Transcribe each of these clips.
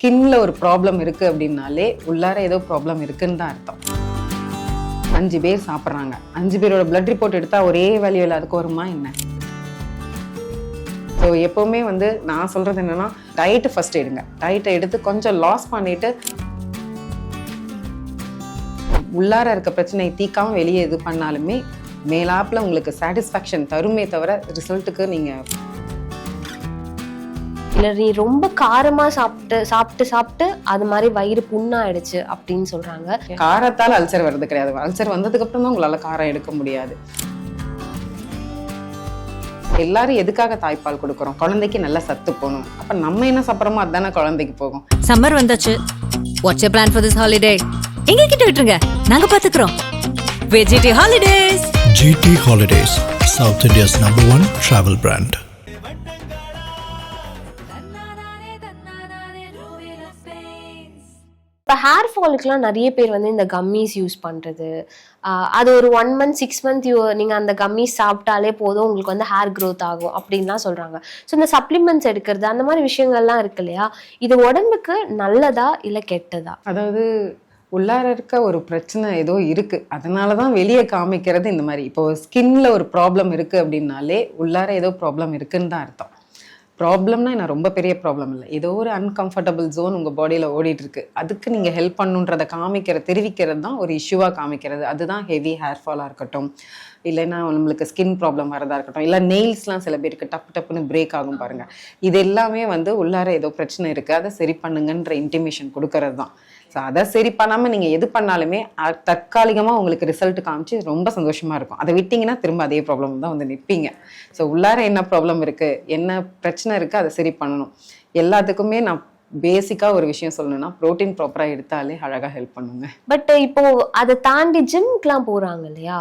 ஸ்கின்ல ஒரு ப்ராப்ளம் இருக்கு அப்படின்னாலே உள்ளார ஏதோ ப்ராப்ளம் இருக்குன்னு தான் அர்த்தம். அஞ்சு பேர் சாப்பிட்றாங்க. அஞ்சு பேரோட பிளட் ரிப்போர்ட் எடுத்தா ஒரே வேல்யூவில் அதுக்கு வருமா என்ன? ஸோ எப்போவுமே வந்து நான் சொல்றது என்னன்னா டயட்டு ஃபர்ஸ்ட் எடுங்க. டயட்டை எடுத்து கொஞ்சம் லாஸ் பண்ணிட்டு உள்ளார இருக்க பிரச்சனையை தீக்காம வெளியே இது பண்ணாலுமே மேலாப்பில் உங்களுக்கு சாட்டிஸ்ஃபேக்ஷன் தருமே தவிர ரிசல்ட்டுக்கு நீங்கள் இல்லை நீ ரொம்ப காரமா சாப்பிட்டு சாப்பிட்டு சாப்பிட்டு அது மாதிரி வயிறு புண்ணாயிடுச்சு அப்படின்னு சொல்றாங்க. காரத்தால் அல்சர் வர்றது கிடையாது. அல்சர் வந்ததுக்கு அப்புறம் தான் உங்களால காரம் எடுக்க முடியாது. எல்லாரும் எதுக்காக தாய்ப்பால் கொடுக்குறோம்? குழந்தைக்கு நல்ல சத்து போகணும். அப்ப நம்ம என்ன சாப்பிட்றோமோ அதுதானே குழந்தைக்கு போகும். சம்மர் வந்தாச்சு. What's you plan for this holiday எங்க கிட்ட விட்டுருங்க. நாங்க பாத்துக்கிறோம். GT Holidays GT Holidays, South India's number one travel brand. இப்போ ஹேர் ஃபாலுக்குலாம் நிறைய பேர் வந்து இந்த கம்மிஸ் யூஸ் பண்ணுறது அது ஒரு one month six month you நீங்கள் அந்த கம்மிஸ் சாப்பிட்டாலே போதும் உங்களுக்கு வந்து ஹேர் க்ரோத் ஆகும் அப்படின்லாம் சொல்கிறாங்க ஸோ இந்த சப்ளிமெண்ட்ஸ் எடுக்கிறது அந்த மாதிரி விஷயங்கள்லாம் இருக்கு இல்லையா? இது உடம்புக்கு நல்லதா இல்லை கெட்டதா? அதாவது உள்ளார இருக்க ஒரு பிரச்சனை ஏதோ இருக்குது அதனால தான் வெளியே காமிக்கிறது இந்த மாதிரி. இப்போ ஸ்கின்ல ஒரு ப்ராப்ளம் இருக்குது அப்படின்னாலே உள்ளார ஏதோ ப்ராப்ளம் இருக்குன்னு தான் அர்த்தம். ப்ராப்ளம்னா என்ன? ரொம்ப பெரிய ப்ராப்ளம் இல்லை. ஏதோ ஒரு அன்கம்ஃபர்டபுள் ஜோன் உங்கள் பாடியில் ஓடிட்டு இருக்கு அதுக்கு நீங்கள் ஹெல்ப் பண்ணுன்றதை காமிக்கிற தெரிவிக்கிறது தான் ஒரு இஷ்யூவாக காமிக்கிறது. அதுதான் ஹெவி ஹேர் ஃபாலாக இருக்கட்டும். இல்லைன்னா நம்மளுக்கு ஸ்கின் ப்ராப்ளம் வரதா இருக்கட்டும். இல்லை நெயில்ஸ்லாம் சில பேருக்கு டப்பு டப்புன்னு பிரேக் ஆகும் பாருங்கள் இது எல்லாமே வந்து உள்ளார ஏதோ பிரச்சனை இருக்குது அதை சரி பண்ணுங்கன்ற இன்டிமேஷன் கொடுக்கறது தான் ஸோ அதை சரி பண்ணாமல் நீங்கள் எது பண்ணாலுமே தற்காலிகமாக உங்களுக்கு ரிசல்ட் காமிச்சு ரொம்ப சந்தோஷமாக இருக்கும். அதை விட்டிங்கன்னா திரும்ப அதே ப்ராப்ளம் தான் வந்து நிற்பீங்க ஸோ உள்ளார என்ன ப்ராப்ளம் இருக்குது என்ன பிரச்சனை இருக்குது அதை சரி பண்ணணும். எல்லாத்துக்குமே நான் பேசிக்காக ஒரு விஷயம் சொல்லணும்னா ப்ரோட்டீன் ப்ராப்பராக எடுத்தாலே அழகாக ஹெல்ப் பண்ணுங்க. பட் இப்போ அதை தாண்டி ஜிம்க்குலாம் போகிறாங்க இல்லையா?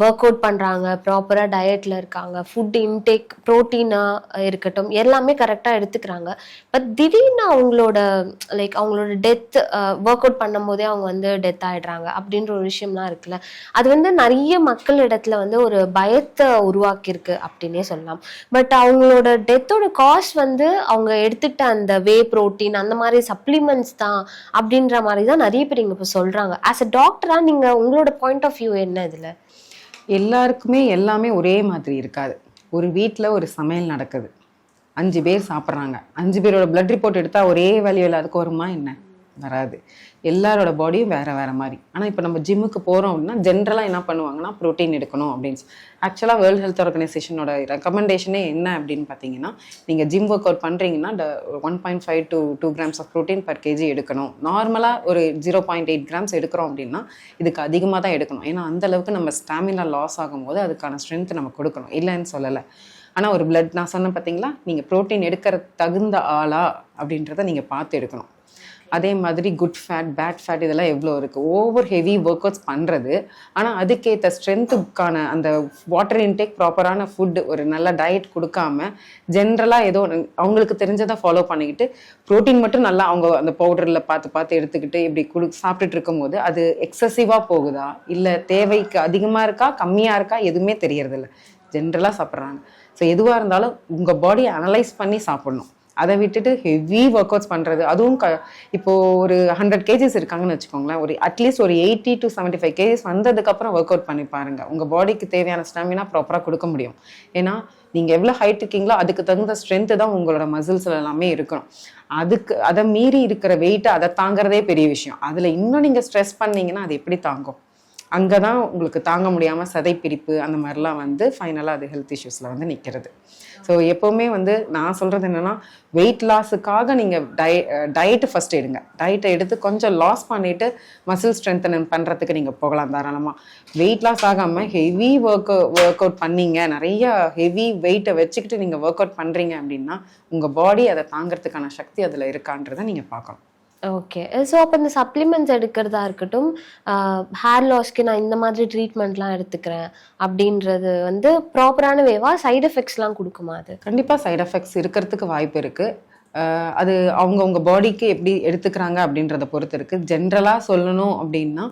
ஒர்க் அவுட் பண்ணுறாங்க ப்ராப்பராக டயட்டில் இருக்காங்க ஃபுட் இன்டேக் ப்ரோட்டீனாக இருக்கட்டும் எல்லாமே கரெக்டாக எடுத்துக்கிறாங்க. பட் திடீர்னு அவங்களோட லைக் அவங்களோட டெத் ஒர்க் அவுட் பண்ணும்போதே அவங்க வந்து டெத் ஆகிடுறாங்க அப்படின்ற ஒரு விஷயம்லாம் இருக்குல்ல. அது வந்து நிறைய மக்கள் இடத்துல வந்து ஒரு பயத்தை உருவாக்கியிருக்கு அப்படின்னே சொல்லலாம். பட் அவங்களோட டெத்தோட காஸ்ட் வந்து அவங்க எடுத்துக்கிட்ட அந்த வே புரோட்டீன் அந்த மாதிரி சப்ளிமெண்ட்ஸ் தான் அப்படின்ற மாதிரி தான் நிறைய பேர் இங்கே இப்போ சொல்கிறாங்க ஆஸ் அ டாக்டராக நீங்கள் உங்களோட பாயிண்ட் ஆஃப் வியூ என்ன இதில்? எல்லாருக்குமே எல்லாமே ஒரே மாதிரி இருக்காது. ஒரு வீட்டில் ஒரு சமையல் நடக்குது. அஞ்சு பேர் சாப்பிட்றாங்க. அஞ்சு பேரோட பிளட் ரிப்போர்ட் எடுத்தால் ஒரே வேல்யூவில் இல்லாதக்கு வருமா என்ன? வராது. எல்லாரோட பாடியும் வேறு வேறு மாதிரி. ஆனால் இப்போ நம்ம ஜிம்முக்கு போகிறோம் அப்படின்னா ஜென்ரலாக என்ன பண்ணுவாங்கன்னா ப்ரோட்டீன் எடுக்கணும் அப்படின்னு ஆக்சுவலாக வேர்ல்டு ஹெல்த் ஆர்கனைசேஷனோட ரெக்கமெண்டேஷனே என்ன அப்படின்னு பார்த்தீங்கன்னா நீங்கள் ஜிம் ஒர்க் அவுட் பண்ணுறீங்கன்னா one point five to two grams of protein per KG எடுக்கணும். நார்மலாக ஒரு ஜீரோ பாயிண்ட் எயிட் கிராம்ஸ் எடுக்கிறோம் அப்படின்னா இதுக்கு அதிகமாக தான் எடுக்கணும். ஏன்னா அந்தளவுக்கு நம்ம ஸ்டாமினா லாஸ் ஆகும்போது அதுக்கான ஸ்ட்ரென்த் நம்ம கொடுக்கணும். இல்லைன்னு சொல்லலை. ஆனால் ஒரு பிளட் நான் சொன்னேன் பார்த்தீங்களா நீங்கள் ப்ரோட்டீன் எடுக்கிற தகுந்த ஆளா அப்படின்றத நீங்கள் பார்த்து எடுக்கணும். அதே மாதிரி குட் ஃபேட் பேட் ஃபேட் இதெல்லாம் எவ்வளோ இருக்குது ஓவர் ஹெவி ஒர்க் அவுட்ஸ் பண்ணுறது ஆனால் அதுக்கேற்ற ஸ்ட்ரென்த்துக்கான அந்த வாட்டர் இன்டேக் ப்ராப்பரான ஃபுட்டு ஒரு நல்ல டயட் கொடுக்காம ஜென்ரலாக ஏதோ அவங்களுக்கு தெரிஞ்சதை ஃபாலோ பண்ணிக்கிட்டு ப்ரோட்டீன் மட்டும் நல்லா அவங்க அந்த பவுடரில் பார்த்து பார்த்து எடுத்துக்கிட்டு இப்படி கொடு சாப்பிட்டுட்டு இருக்கும்போது அது எக்ஸசிவாக போகுதா? இல்லை தேவைக்கு அதிகமாக இருக்கா? கம்மியாக இருக்கா? எதுவுமே தெரியறதில்ல. ஜென்ரலாக சாப்பிட்றாங்க. ஸோ எதுவாக இருந்தாலும் உங்கள் பாடியை அனலைஸ் பண்ணி சாப்பிட்ணும். அதை விட்டுட்டு ஹெவி ஒர்க் அவுட்ஸ் பண்ணுறது அதுவும் க இப்போ ஒரு ஹண்ட்ரட் கேஜிஸ் இருக்காங்கன்னு வச்சுக்கோங்களேன். ஒரு அட்லீஸ்ட் ஒரு eighty to seventy five KGs வந்ததுக்கப்புறம் ஒர்க் அவுட் பண்ணி பாருங்கள் உங்கள் பாடிக்கு தேவையான ஸ்டாமினா ப்ராப்பராக கொடுக்க முடியும். ஏன்னா நீங்கள் எவ்வளோ ஹைட் இருக்கீங்களோ அதுக்கு தகுந்த ஸ்ட்ரென்த்து தான் உங்களோட மசில்ஸில் எல்லாமே இருக்கணும். அதுக்கு அதை மீறி இருக்கிற வெயிட்டை அதை தாங்குறதே பெரிய விஷயம். அதில் இன்னும் நீங்கள் ஸ்ட்ரெஸ் பண்ணீங்கன்னா அது எப்படி தாங்கும்? அங்கே தான் உங்களுக்கு தாங்க முடியாமல் சதைப்பிடிப்பு அந்த மாதிரிலாம் வந்து ஃபைனலாக அது ஹெல்த் இஷ்யூஸில் வந்து நிற்கிறது ஸோ எப்போவுமே வந்து நான் சொல்கிறது என்னென்னா வெயிட் லாஸுக்காக நீங்கள் டய டயட்டு ஃபஸ்ட் எடுங்க. டயட்டை எடுத்து கொஞ்சம் லாஸ் பண்ணிவிட்டு மசில் ஸ்ட்ரென்தன் பண்ணுறதுக்கு நீங்கள் போகலாம் தாராளமாக வெயிட் லாஸ் ஆகாமல் ஹெவி ஒர்க் ஒர்க் அவுட் பண்ணீங்க நிறைய ஹெவி வெயிட்டை வச்சுக்கிட்டு நீங்கள் ஒர்க் அவுட் பண்ணுறீங்க அப்படின்னா உங்கள் பாடி அதை தாங்கிறதுக்கான சக்தி அதில் இருக்கான்றதை நீங்கள் பார்க்கணும். ஓகே ஸோ அப்போ இந்த சப்ளிமெண்ட்ஸ் எடுக்கிறதா இருக்கட்டும் uh, ஹேர் லாஸ்க்கு நான் இந்த மாதிரி ட்ரீட்மெண்ட்லாம் எடுத்துக்கிறேன் அப்படின்றது வந்து ப்ராப்பரான வேவா சைடு எஃபெக்ட்ஸ்லாம் கொடுக்குமா அது? கண்டிப்பாக சைடு எஃபெக்ட்ஸ் இருக்கிறதுக்கு வாய்ப்பு இருக்குது uh, அது அவங்கவுங்க பாடிக்கு எப்படி எடுத்துக்கிறாங்க அப்படின்றத பொறுத்து இருக்குது ஜென்ரலாக சொல்லணும் அப்படின்னா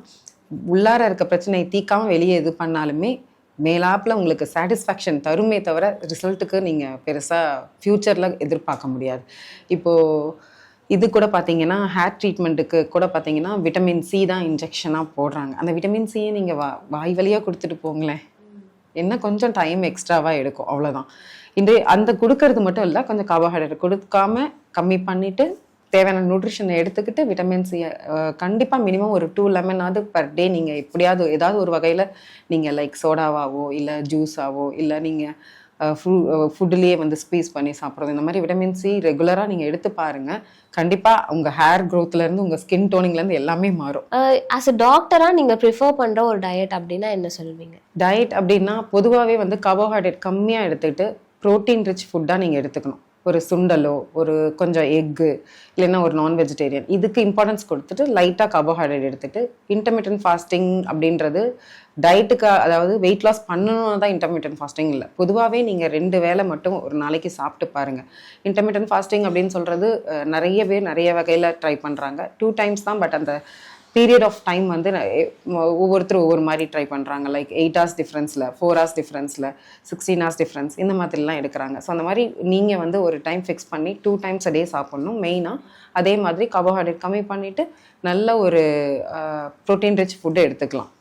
உள்ளார இருக்க பிரச்சனையை தீக்காமல் வெளியே இது பண்ணாலுமே மேலாப்பில் உங்களுக்கு சாட்டிஸ்ஃபேக்ஷன் தருமே தவிர ரிசல்ட்டுக்கு நீங்கள் பெருசாக ஃப்யூச்சரில் எதிர்பார்க்க முடியாது. இப்போது இது கூட பார்த்தீங்கன்னா ஹேர் ட்ரீட்மெண்ட்டுக்கு கூட பார்த்தீங்கன்னா விட்டமின் சி தான் இன்ஜெக்ஷனாக போடுறாங்க. அந்த விட்டமின் சியை நீங்கள் வா வாய் வழியாக கொடுத்துட்டு போங்களேன். என்ன கொஞ்சம் டைம் எக்ஸ்ட்ராவாக எடுக்கும். அவ்வளோதான் இந்த அந்த கொடுக்கறது மட்டும் இல்லை கொஞ்சம் கார்போஹைட்ரேட் கொடுக்காம கம்மி பண்ணிவிட்டு தேவையான நியூட்ரிஷனை எடுத்துக்கிட்டு விட்டமின் சி கண்டிப்பாக மினிமம் ஒரு டூ லெமனாவது பர் டே நீங்கள் எப்படியாவது ஏதாவது ஒரு வகையில் நீங்கள் லைக் சோடாவாவோ இல்லை ஜூஸாவோ இல்லை நீங்கள் ஃபுட்டுலேயே வந்து ஸ்பீஸ் பண்ணி சாப்பிட்றது. இந்த மாதிரி விட்டமின் சி ரெகுலராக நீங்கள் எடுத்து பாருங்கள் கண்டிப்பாக உங்கள் ஹேர் க்ரோத்லேருந்து உங்கள் ஸ்கின் டோனிங்லேருந்து எல்லாமே மாறும். ஆஸ் அ டாக்டரா நீங்க ப்ரிஃபர் பண்ற ஒரு டயட் அப்படின்னா என்ன சொல்லுவீங்க? டயட் அப்படின்னா பொதுவாகவே வந்து கார்போஹைட்ரேட் கம்மியாக எடுத்துக்கிட்டு ப்ரோட்டீன் ரிச் ஃபுட்டாக நீங்கள் எடுத்துக்கணும். ஒரு சுண்டலோ ஒரு கொஞ்சம் எக்கு இல்லைன்னா ஒரு நான் வெஜிடேரியன் இதுக்கு இம்பார்ட்டன்ஸ் கொடுத்துட்டு லைட்டாக கார்போஹைட்ரேட் எடுத்துகிட்டு இன்டர்மீடியன்ட் ஃபாஸ்டிங் அப்படின்றது டயட்டுக்கு அதாவது வெயிட் லாஸ் பண்ணணும்னு தான் இன்டர்மீடியன்ட் ஃபாஸ்டிங் இல்லை. பொதுவாகவே நீங்கள் ரெண்டு வேளை மட்டும் ஒரு நாளைக்கு சாப்பிட்டு பாருங்கள் இன்டர்மீடியன்ட் ஃபாஸ்டிங் அப்படின்னு சொல்கிறது நிறைய பேர் நிறைய வகையில் ட்ரை பண்ணுறாங்க டூ டைம்ஸ் தான் பட் அந்த பீரியட் ஆஃப் டைம் வந்து ஒவ்வொருத்தரும் ஒவ்வொரு மாதிரி ட்ரை பண்ணுறாங்க லைக் எயிட் ஹவர்ஸ் டிஃப்ரென்ஸில் ஃபோர் ஹவர்ஸ் டிஃப்ரென்ஸில் சிக்ஸ்டீன் ஹவர்ஸ் டிஃப்ரென்ஸ் இந்த மாதிரிலாம் எடுக்கிறாங்க. ஸோ அந்த மாதிரி நீங்கள் வந்து ஒரு டைம் ஃபிக்ஸ் பண்ணி டூ டைம்ஸ் அ டே சாப்பிட்ணும். மெயினாக அதே மாதிரி கார்போஹைட்ரேட் கம்மி பண்ணிவிட்டு நல்ல ஒரு ப்ரோட்டீன் ரிச் ஃபுட்டு எடுத்துக்கலாம்.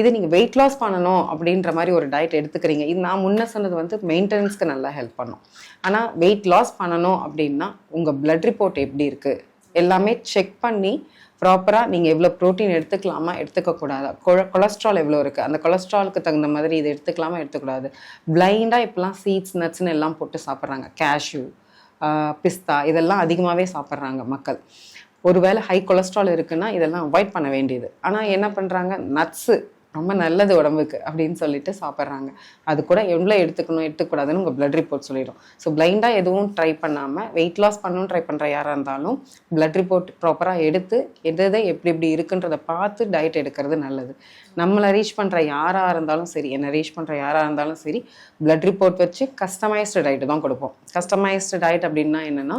இது நீங்கள் வெயிட் லாஸ் பண்ணணும் அப்படின்ற மாதிரி ஒரு டயட் எடுத்துக்கிறீங்க. இது நான் முன்ன சொன்னது வந்து மெயின்டெனன்ஸ்க்கு நல்லா ஹெல்ப் பண்ணும். ஆனால் வெயிட் லாஸ் பண்ணணும் அப்படின்னா உங்கள் பிளட் ரிப்போர்ட் எப்படி இருக்குது எல்லாமே செக் பண்ணி ப்ராப்பராக நீங்கள் எவ்வளோ ப்ரோட்டீன் எடுத்துக்கலாமா? எடுத்துக்கக்கூடாதா? கொலஸ்ட்ரால் எவ்வளோ இருக்குது அந்த கொலஸ்ட்ராலுக்கு தகுந்த மாதிரி இது எடுத்துக்கலாமா? எடுத்துக்கூடாது பிளைண்டாக இப்போலாம் சீட்ஸ் நட்ஸ்னு எல்லாம் போட்டு சாப்பிட்றாங்க. கேஷ்யூ பிஸ்தா இதெல்லாம் அதிகமாகவே சாப்பிட்றாங்க மக்கள். ஒருவேளை ஹை கொலஸ்ட்ரால் இருக்குன்னா இதெல்லாம் அவாய்ட் பண்ண வேண்டியது. ஆனால் என்ன பண்ணுறாங்க நட்ஸு ரொம்ப நல்லது உடம்புக்கு அப்படின்னு சொல்லிட்டு சாப்பிட்றாங்க. அது கூட எவ்வளோ எடுத்துக்கணும் எடுத்துக்கூடாதுன்னு உங்கள் பிளட் ரிப்போர்ட் சொல்லிடும். ஸோ பிளைண்டாக எதுவும் ட்ரை பண்ணாமல் வெயிட் லாஸ் பண்ணணும்னு ட்ரை பண்ணுற யாராக இருந்தாலும் பிளட் ரிப்போர்ட் ப்ராப்பராக எடுத்து எது எதை எப்படி எப்படி இருக்குன்றதை பார்த்து டயட் எடுக்கிறது நல்லது. நம்மளை ரீச் பண்ணுற யாராக இருந்தாலும் சரி என்னை ரீச் பண்ணுற யாராக இருந்தாலும் சரி பிளட் ரிப்போர்ட் வச்சு கஸ்டமைஸ்டு டயட்டு தான் கொடுப்போம். கஸ்டமைஸ்டு டயட் அப்படின்னா என்னென்னா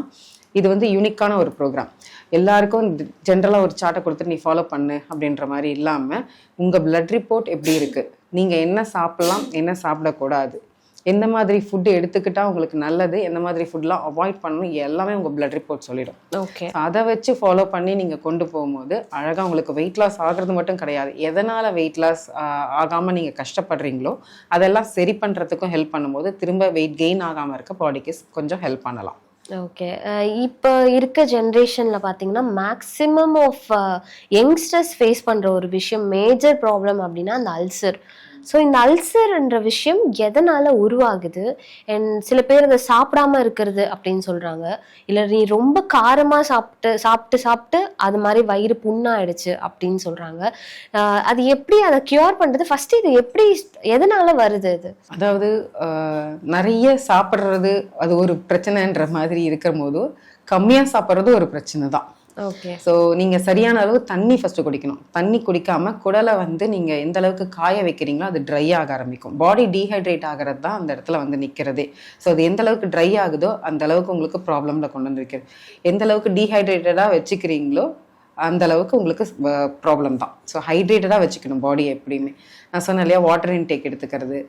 இது வந்து யூனிக்கான ஒரு ப்ரோக்ராம் எல்லாருக்கும் ஜென்ரலாக ஒரு சார்ட்டை கொடுத்து நீ ஃபாலோ பண்ணு அப்படின்ற மாதிரி இல்லாமல் உங்கள் blood ரிப்போர்ட் எப்படி இருக்குது நீங்கள் என்ன சாப்பிடலாம் என்ன சாப்பிடக்கூடாது? எந்த மாதிரி ஃபுட்டு எடுத்துக்கிட்டால் உங்களுக்கு நல்லது எந்த மாதிரி ஃபுட்லாம் அவாய்ட் பண்ணணும் எல்லாமே உங்கள் blood ரிப்போர்ட் சொல்லிடும். ஓகே அதை வச்சு ஃபாலோ பண்ணி நீங்கள் கொண்டு போகும்போது அழகாக உங்களுக்கு வெயிட் லாஸ் ஆகிறது மட்டும் கிடையாது. எதனால் வெயிட் லாஸ் ஆகாமல் நீங்கள் கஷ்டப்படுறீங்களோ அதெல்லாம் சரி பண்ணுறதுக்கும் ஹெல்ப் பண்ணும்போது திரும்ப வெயிட் கெயின் ஆகாமல் இருக்க பாடிக்கு கொஞ்சம் ஹெல்ப் பண்ணலாம். ஓகே uh, இப்போ இருக்க ஜென்ரேஷனில் பார்த்தீங்கன்னா மேக்ஸிமம் ஆஃப் யங்ஸ்டர்ஸ் ஃபேஸ் பண்ணுற ஒரு விஷயம் மேஜர் ப்ராப்ளம் அப்படின்னா அந்த அல்சர் ஸோ இந்த அல்சர்ன்ற விஷயம் எதனால் உருவாகுது? அண்ட் சில பேர் அதை சாப்பிடாம இருக்கிறது அப்படின்னு சொல்கிறாங்க இல்லை நீ ரொம்ப காரமாக சாப்பிட்டு சாப்பிட்டு சாப்பிட்டு அது மாதிரி வயிறு புண்ணாயிடுச்சு அப்படின்னு சொல்கிறாங்க அது எப்படி அதை கியூர் பண்ணுறது ஃபர்ஸ்ட் இது எப்படி எதனால் வருது இது? அதாவது நிறைய சாப்பிட்றது அது ஒரு பிரச்சனைன்ற மாதிரி இருக்கிற போது கம்மியாக சாப்பிட்றது ஒரு பிரச்சனை தான் ஸோ நீங்கள் சரியான அளவு தண்ணி ஃபஸ்ட்டு குடிக்கணும். தண்ணி குடிக்காம குடலை வந்து நீங்கள் எந்த அளவுக்கு காய வைக்கிறீங்களோ அது ட்ரை ஆக ஆரம்பிக்கும். பாடி டீஹைட்ரேட் ஆகிறது தான் அந்த இடத்துல வந்து நிற்கிறதே. ஸோ அது எந்த அளவுக்கு ட்ரை ஆகுதோ அந்த அளவுக்கு உங்களுக்கு ப்ராப்ளமில் கொண்டு வந்து வைக்கிறது எந்த அளவுக்கு டீஹைட்ரேட்டடாக வச்சுக்கிறீங்களோ அந்த அளவுக்கு உங்களுக்கு ப்ராப்ளம் தான். ஸோ ஹைட்ரேட்டடாக வச்சுக்கணும் பாடியை எப்படியுமே. நான் சொன்னேன் இல்லையா வாட்டர் இன்டேக் எடுத்துக்கிறது.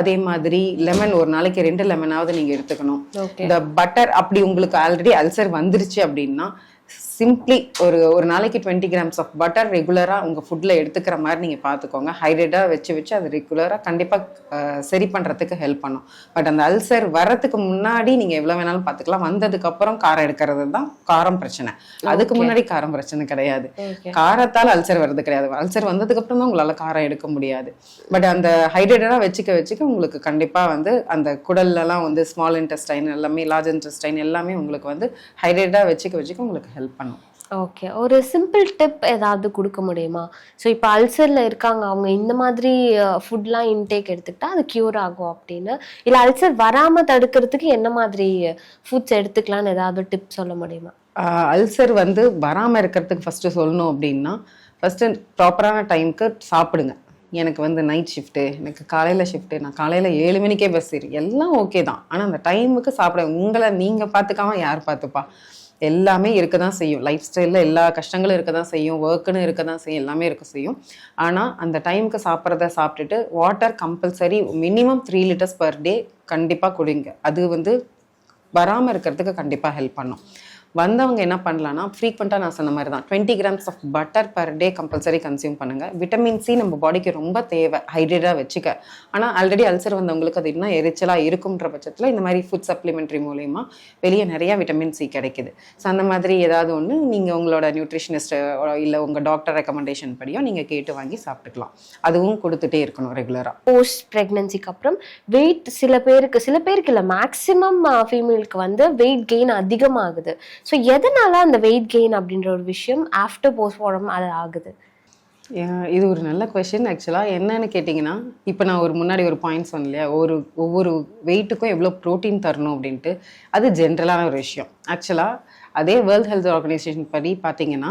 அதே மாதிரி லெமன் ஒரு நாளைக்கு ரெண்டு லெமனாவது நீங்கள் எடுத்துக்கணும். இந்த பட்டர் அப்படி உங்களுக்கு ஆல்ரெடி அல்சர் வந்துருச்சு அப்படின்னா சிம்பிளி ஒரு ஒரு நாளைக்கு டுவெண்ட்டி கிராம்ஸ் ஆஃப் பட்டர் ரெகுலராக உங்கள் ஃபுட்டில் எடுத்துக்கிற மாதிரி நீங்கள் பார்த்துக்கோங்க ஹைட்ரேட்டாக வச்சு வச்சு அது ரெகுலராக கண்டிப்பாக சரி பண்ணுறதுக்கு ஹெல்ப் பண்ணும். பட் அந்த அல்சர் வர்றதுக்கு முன்னாடி நீங்கள் எவ்வளோ வேணாலும் பார்த்துக்கலாம் வந்ததுக்கப்புறம் காரம் எடுக்கிறது தான் காரம் பிரச்சனை. அதுக்கு முன்னாடி காரம் பிரச்சனை கிடையாது. காரத்தால் அல்சர் வர்றது கிடையாது. அல்சர் வந்ததுக்கு அப்புறம் தான் உங்களால காரம் எடுக்க முடியாது. பட் அந்த ஹைட்ரேட்டடாக வச்சுக்க வச்சுக்க உங்களுக்கு கண்டிப்பா வந்து அந்த குடல்லலாம் வந்து ஸ்மால் இன்டெஸ்டைன் எல்லாமே லார்ஜ் இன்டெஸ்டைன் எல்லாமே உங்களுக்கு வந்து ஹைட்ரேட்டடாக வச்சுக்க வச்சுக்க உங்களுக்கு ஹெல்ப் பண்ணும். ஓகே ஒரு சிம்பிள் டிப் ஏதாவது கொடுக்க முடியுமா? ஸோ இப்போ அல்சரில் இருக்காங்க அவங்க இந்த மாதிரி ஃபுட்லாம் இன்டேக் எடுத்துக்கிட்டா அது க்யூர் ஆகும் அப்படின்னு. இல்லை அல்சர் வராமல் தடுக்கிறதுக்கு என்ன மாதிரி ஃபுட்ஸ் எடுத்துக்கலாம்னு ஏதாவது டிப் சொல்ல முடியுமா? அல்சர் வந்து வராமல் இருக்கிறதுக்கு ஃபஸ்ட்டு சொல்லணும் அப்படின்னா ஃபஸ்ட்டு ப்ராப்பரான டைம்க்கு சாப்பிடுங்க. எனக்கு வந்து நைட் ஷிஃப்ட்டு எனக்கு காலையில் ஷிஃப்ட்டு நான் காலையில் ஏழு மணிக்கே பஸ் ஏறி. எல்லாம் ஓகே தான். ஆனால் அந்த டைமுக்கு சாப்பிட உங்களை நீங்கள் பார்த்துக்காம யார் பார்த்துப்பா எல்லாமே இருக்க தான் செய்யும். லைஃப் ஸ்டைலில் எல்லா கஷ்டங்களும் இருக்க தான் செய்யும். ஒர்க்குன்னு இருக்க தான் செய்யும். எல்லாமே இருக்க செய்யும். ஆனால் அந்த டைமுக்கு சாப்பிட்றத சாப்பிட்டுட்டு water compulsory minimum three litres per day கண்டிப்பாக குடிங்க. அது வந்து வராமல் இருக்கிறதுக்கு கண்டிப்பாக ஹெல்ப் பண்ணும். வந்தவங்க என்ன பண்ணலாம்னா ஃப்ரீக்வெண்ட்டாக நான் சொன்ன மாதிரி தான். Twenty grams of butter per day compulsory consume பண்ணுங்கள் விட்டமின் சி நம்ம பாடிக்கு ரொம்ப தேவை. ஹைட்ரேட்டாக வச்சுக்க. ஆனால் ஆல்ரெடி அல்சர் வந்தவங்களுக்கு அது இன்னும் எரிச்சலாக இருக்குன்ற பட்சத்தில் இந்த மாதிரி ஃபுட் சப்ளிமெண்ட்ரி மூலயமா வெளியே நிறையா விட்டமின் சி கிடைக்குது. ஸோ அந்த மாதிரி ஏதாவது ஒன்று நீங்கள் உங்களோட நியூட்ரிஷனிஸ்ட்டு இல்லை உங்கள் டாக்டர் ரெக்கமெண்டேஷன் படியோ நீங்கள் கேட்டு வாங்கி சாப்பிட்டுக்கலாம். அதுவும் கொடுத்துட்டே இருக்கணும் ரெகுலராக போஸ்ட் ப்ரெக்னன்சிக்கு அப்புறம் வெயிட் சில பேருக்கு சில பேருக்கு இல்லை மேக்ஸிமம் ஃபீமேலுக்கு வந்து வெயிட் கெயின் அதிகமாகுது. ஸோ எதனால அந்த வெயிட் கெயின் அப்படின்ற ஒரு விஷயம் ஆஃப்டர் போஸ்ட்மார்டம் அது ஆகுது? இது ஒரு நல்ல கொஷின் ஆக்சுவலாக என்னன்னு கேட்டிங்கன்னா இப்போ நான் ஒரு முன்னாடி ஒரு பாயிண்ட் சொன்னேன் ஒரு ஒவ்வொரு வெயிட்டுக்கும் எவ்வளோ ப்ரோட்டீன் தரணும் அப்படின்ட்டு. அது ஜென்ரலான ஒரு விஷயம். ஆக்சுவலாக அதே வேர்ல்ட் ஹெல்த் ஆர்கனைசேஷன் படி பார்த்தீங்கன்னா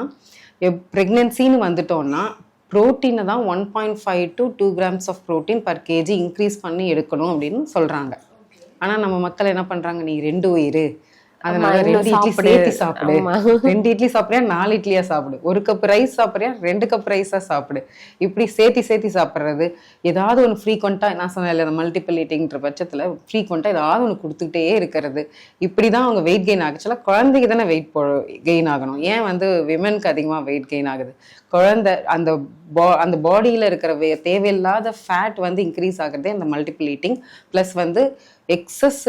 ப்ரெக்னென்சின்னு வந்துட்டோம்னா ப்ரோட்டீனை தான் one point five to two grams of protein per KG increase பண்ணி எடுக்கணும் அப்படின்னு சொல்கிறாங்க ஆனால் நம்ம மக்கள் என்ன பண்ணுறாங்க நீ ரெண்டு உயிர். அதனால ரெண்டு இட்லி சாப்பிடு. சேர்த்து சாப்பிடு. ரெண்டு இட்லி சாப்பிட்றியா? நாலு இட்லியா சாப்பிடு. ஒரு கப் ரைஸ் சாப்பிட்றியா? ரெண்டு கப் ரைஸா சாப்பிடு. இப்படி சேர்த்தி சேர்த்தி சாப்பிட்றது. ஏதாவது ஒன்று ஃப்ரீக்வெண்ட்டாக நான் சொன்னேன் மல்டிபிள் ஈட்டிங்கிற பட்சத்தில் ஃப்ரீக்வெண்ட்டாக ஏதாவது ஒன்று கொடுத்துக்கிட்டே இருக்கிறது. இப்படி தான் அவங்க வெயிட் கெயின் ஆகுச்சுல குழந்தைக்கு தானே வெயிட் போ கெயின் ஆகணும். ஏன் வந்து விமனுக்கு அதிகமாக வெயிட் கெயின் ஆகுது? குழந்தை அந்த பா அந்த பாடியில் இருக்கிற வே தேவையில்லாத ஃபேட் வந்து இன்க்ரீஸ் ஆகுறதே அந்த மல்டிபிள் ஈட்டிங் ப்ளஸ் வந்து excess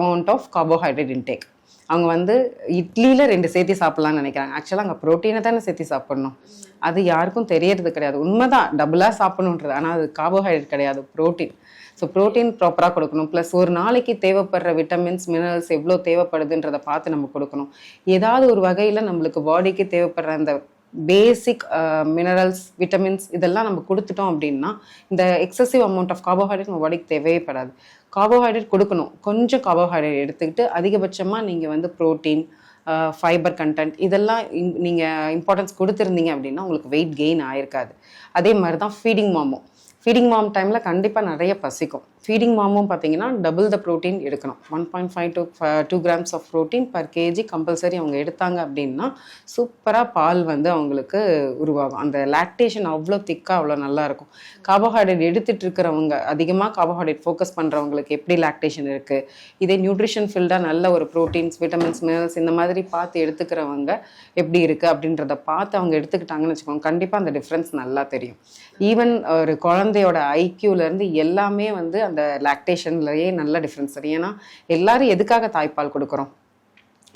amount of carbohydrate intake அவங்க வந்து இட்லியில் ரெண்டு சேர்த்து சாப்பிட்லாம்னு நினைக்கிறாங்க. ஆக்சுவலாக அங்கே ப்ரோட்டீனை தானே சேர்த்து சாப்பிட்ணும். அது யாருக்கும் தெரியறது கிடையாது. உண்மைதான் டபுளாக சாப்பிடணுன்றது. ஆனால் அது கார்போஹைட்ரேட் கிடையாது ப்ரோட்டீன் ஸோ ப்ரோட்டீன் ப்ராப்பராக கொடுக்கணும். ப்ளஸ் ஒரு நாளைக்கு தேவைப்படுற விட்டமின்ஸ் மினரல்ஸ் எவ்வளோ தேவைப்படுதுன்றதை பார்த்து நம்ம கொடுக்கணும். ஏதாவது ஒரு வகையில் நம்மளுக்கு பாடிக்கு தேவைப்படுற அந்த பேசிக் மினரல்ஸ் விட்டமின்ஸ் இதெல்லாம் நம்ம கொடுத்துட்டோம் அப்படின்னா இந்த எக்ஸசிவ் அமௌண்ட் ஆஃப் கார்போஹைட்ரேட் நம்ம பாடிக்கு தேவைப்படாது கார்போஹைட்ரேட் கொடுக்கணும். கொஞ்சம் கார்போஹைட்ரேட் எடுத்துக்கிட்டு அதிகபட்சமாக நீங்கள் வந்து ப்ரோட்டீன் ஃபைபர் கண்டென்ட் இதெல்லாம் நீங்கள் இம்பார்ட்டன்ஸ் கொடுத்துருந்தீங்க அப்படின்னா உங்களுக்கு வெயிட் கெயின் ஆயிருக்காது. அதே மாதிரி தான் ஃபீடிங் மாமும். ஃபீடிங் மாம் டைமில் கண்டிப்பாக நிறைய பசிக்கும். ஃபீடிங் மாமும் பார்த்தீங்கன்னா டபுள் த ப்ரோட்டீன் எடுக்கணும். One point five to two grams of protein per KG compulsory அவங்க எடுத்தாங்க அப்படின்னா சூப்பராக பால் வந்து அவங்களுக்கு உருவாகும். அந்த லாக்டேஷன் அவ்வளோ திக்காக அவ்வளோ நல்லாயிருக்கும் கார்போஹைட்ரேட் எடுத்துகிட்டு இருக்கிறவங்க அதிகமாக கார்போஹைட்ரேட் ஃபோக்கஸ் பண்ணுறவங்களுக்கு எப்படி லாக்டேஷன் இருக்குது இதே நியூட்ரிஷன் ஃபீல்டாக நல்ல ஒரு ப்ரோட்டீன்ஸ் விட்டமின்ஸ் மினரல்ஸ் இந்த மாதிரி பார்த்து எடுத்துக்கிறவங்க எப்படி இருக்குது அப்படின்றத பார்த்து அவங்க எடுத்துக்கிட்டாங்கன்னு வச்சுக்கோங்க. கண்டிப்பாக அந்த டிஃப்ரென்ஸ் நல்லா தெரியும். ஈவன் ஒரு குழந்தையோட ஐக்கியூலேருந்து எல்லாமே வந்து அந்த லாக்டேஷன்லயே நல்ல டிஃப்ரென்ஸ் தெரியும் ஏன்னா எல்லாரும் எதுக்காக தாய்ப்பால் கொடுக்குறோம்?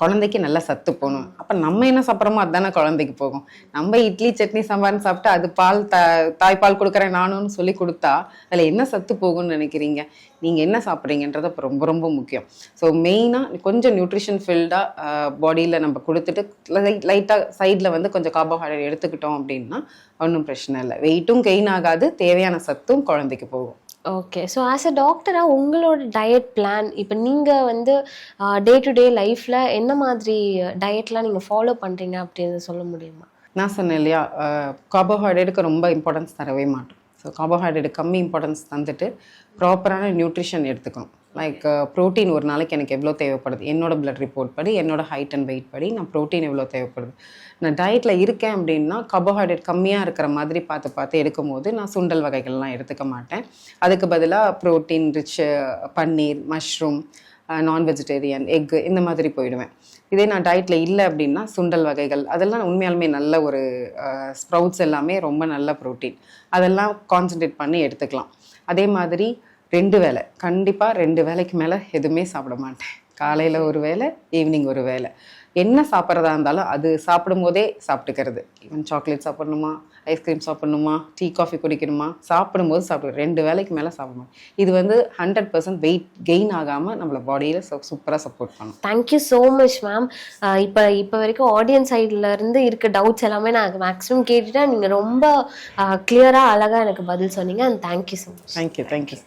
குழந்தைக்கு நல்லா சத்து போகணும். அப்போ நம்ம என்ன சாப்பிட்றோமோ அதுதானே குழந்தைக்கு போகும். நம்ம இட்லி சட்னி சாம்பார்னு சாப்பிட்டு அது பால் த தாய்ப்பால் கொடுக்குறேன் நானும்னு சொல்லி கொடுத்தா அதில் என்ன சத்து போகும்னு நினைக்கிறீங்க? நீங்கள் என்ன சாப்பிட்றீங்கன்றது அப்போ ரொம்ப ரொம்ப முக்கியம். ஸோ மெயினாக கொஞ்சம் நியூட்ரிஷன் ஃபில்டாக பாடியில் நம்ம கொடுத்துட்டு லைட்டாக சைடில் வந்து கொஞ்சம் கார்போஹைட்ரேட் எடுத்துக்கிட்டோம் அப்படின்னா ஒன்றும் பிரச்சனை இல்லை. வெயிட்டும் கெயின் ஆகாது தேவையான சத்தும் குழந்தைக்கு போகும். ஓகே ஸோ ஆஸ் அ டாக்டராக உங்களோட டயட் பிளான் இப்போ நீங்கள் வந்து டே டு டே லைஃப்பில் என்ன மாதிரி டயட்லாம் நீங்கள் ஃபாலோ பண்ணுறீங்க அப்படின்னு சொல்ல முடியுமா? நான் சொன்னேன் இல்லையா கார்போஹைட்ரேட்டுக்கு ரொம்ப இம்பார்ட்டன்ஸ் தரவே மாட்டோம். ஸோ கார்போஹைட்ரேட் கம்மி இம்பார்ட்டன்ஸ் தந்துட்டு ப்ராப்பரான நியூட்ரிஷன் எடுத்துக்கணும். லைக் ப்ரோட்டீன் uh, ஒரு நாளைக்கு எனக்கு எவ்வளோ தேவைப்படுது? என்னோட பிளட் ரிப்போர்ட் படி என்னோட ஹைட் அண்ட் வெயிட் படி நான் ப்ரோட்டீன் எவ்வளோ தேவைப்படுது? நான் டயட்டில் இருக்கேன் அப்படின்னா கார்போஹைட்ரேட் கம்மியாக இருக்கிற மாதிரி பார்த்து பார்த்து எடுக்கும்போது நான் சுண்டல் வகைகள்லாம் எடுத்துக்க மாட்டேன். அதுக்கு பதிலாக protein rich paneer mushroom non vegetarian egg இந்த மாதிரி போயிடுவேன். இதே நான் டயட்டில் இல்லை அப்படின்னா சுண்டல் வகைகள் அதெல்லாம் உண்மையாலுமே நல்ல ஒரு uh, ஸ்ப்ரவுட்ஸ் எல்லாமே ரொம்ப நல்ல ப்ரோட்டீன் அதெல்லாம் கான்சென்ட்ரேட் பண்ணி எடுத்துக்கலாம். அதே மாதிரி ரெண்டு வேளை கண்டிப்பாக ரெண்டு வேளைக்கு மேலே எதுவுமே சாப்பிட மாட்டேன். காலையில் ஒரு வேளை ஈவினிங் ஒரு வேளை என்ன சாப்பிட்றதா இருந்தாலும் அது சாப்பிடும்போதே சாப்பிட்டுக்கிறது. ஈவன் சாக்லேட் சாப்பிடணுமா? ஐஸ்கிரீம் சாப்பிடணுமா? டீ காஃபி குடிக்கணுமா? சாப்பிடும்போது சாப்பிடு ரெண்டு வேளைக்கு மேலே சாப்பிடணும் இது வந்து ஹண்ட்ரட் பர்சன்ட் வெயிட் கெயின் ஆகாமல் நம்மளை பாடியில் சூப்பராக சப்போர்ட் பண்ணும். தேங்க்யூ ஸோ மச் மேம் இப்போ இப்போ வரைக்கும் ஆடியன்ஸ் சைடில் இருந்து இருக்க டவுட்ஸ் எல்லாமே நான் மேக்ஸிமம் கேட்டுட்டேன். நீங்கள் ரொம்ப கிளியராக அழகாக எனக்கு பதில் சொன்னீங்க. And thank you so much thank you thank you